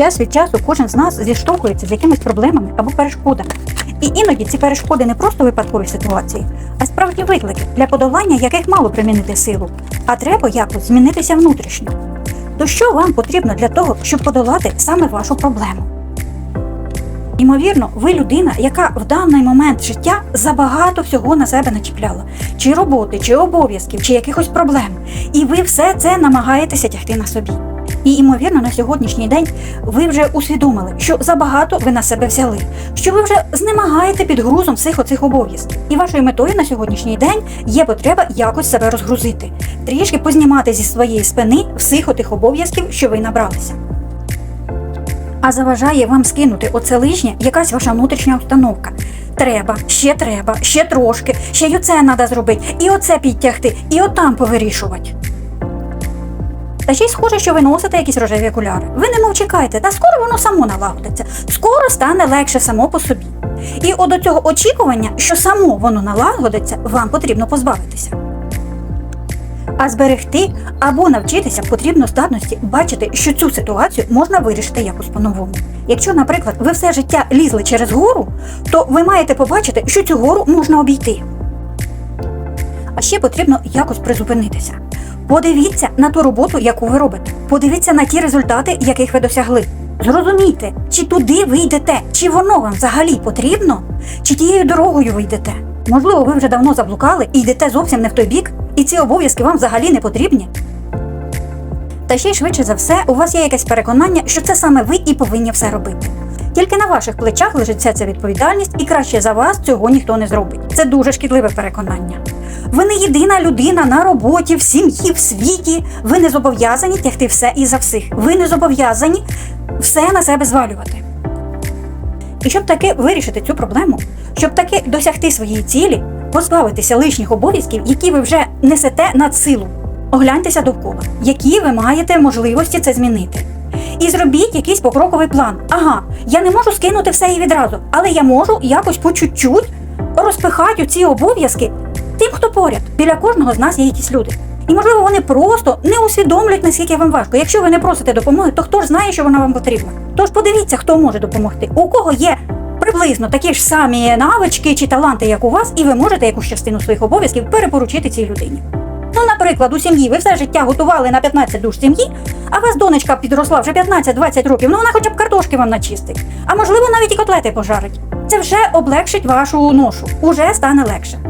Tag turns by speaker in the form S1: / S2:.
S1: Час від часу кожен з нас зіштовхується з якимись проблемами або перешкодами. І іноді ці перешкоди не просто випадкові ситуації, а справді виклики, для подолання яких мало примінити силу, а треба якось змінитися внутрішньо. То що вам потрібно для того, щоб подолати саме вашу проблему? Ймовірно, ви людина, яка в даний момент життя забагато всього на себе начіпляла, чи роботи, чи обов'язків, чи якихось проблем. І ви все це намагаєтеся тягти на собі. І ймовірно, на сьогоднішній день ви вже усвідомили, що забагато ви на себе взяли, що ви вже знемагаєте під грузом всіх оцих обов'язків. І вашою метою на сьогоднішній день є потреба якось себе розгрузити, трішки познімати зі своєї спини всіх отих обов'язків, що ви набралися. А заважає вам скинути оце лишнє якась ваша внутрішня установка. Треба, ще треба, ще трошки, ще й оце треба зробити, і оце підтягти, і отам повирішувати. Та ще й схоже, що ви носите якісь рожеві окуляри. Ви не мов чекайте, та скоро воно само налагодиться, скоро стане легше само по собі. І от до цього очікування, що само воно налагодиться, вам потрібно позбавитися. А зберегти або навчитися потрібно здатності бачити, що цю ситуацію можна вирішити якось по-новому. Якщо, наприклад, ви все життя лізли через гору, то ви маєте побачити, що цю гору можна обійти. А ще потрібно якось призупинитися. Подивіться на ту роботу, яку ви робите. Подивіться на ті результати, яких ви досягли. Зрозумійте, чи туди ви йдете, чи воно вам взагалі потрібно, чи тією дорогою ви йдете. Можливо, ви вже давно заблукали і йдете зовсім не в той бік, і ці обов'язки вам взагалі не потрібні. Та ще й швидше за все, у вас є якесь переконання, що це саме ви і повинні все робити. Тільки на ваших плечах лежить вся ця відповідальність, і краще за вас цього ніхто не зробить. Це дуже шкідливе переконання. Ви не єдина людина на роботі, в сім'ї, в світі. Ви не зобов'язані тягти все і за всіх. Ви не зобов'язані все на себе звалювати. І щоб таки вирішити цю проблему, щоб таки досягти своєї цілі, позбавитися лишніх обов'язків, які ви вже несете над силу. Огляньтеся довкола, які ви маєте можливості це змінити. І зробіть якийсь покроковий план. Ага, я не можу скинути все і відразу, але я можу якось по чуть-чуть розпихати ці обов'язки тим, хто поряд. Біля кожного з нас є якісь люди. І можливо вони просто не усвідомлюють, наскільки вам важко. Якщо ви не просите допомоги, то хто ж знає, що вона вам потрібна? Тож подивіться, хто може допомогти. У кого є приблизно такі ж самі навички чи таланти, як у вас, і ви можете якусь частину своїх обов'язків перепоручити цій людині. Ну, наприклад, у сім'ї ви все життя готували на 15 душ сім'ї, а вас донечка підросла вже 15-20 років, ну вона хоча б картошки вам начистить. А можливо, навіть і котлети пожарить. Це вже облегшить вашу ношу, уже стане легше.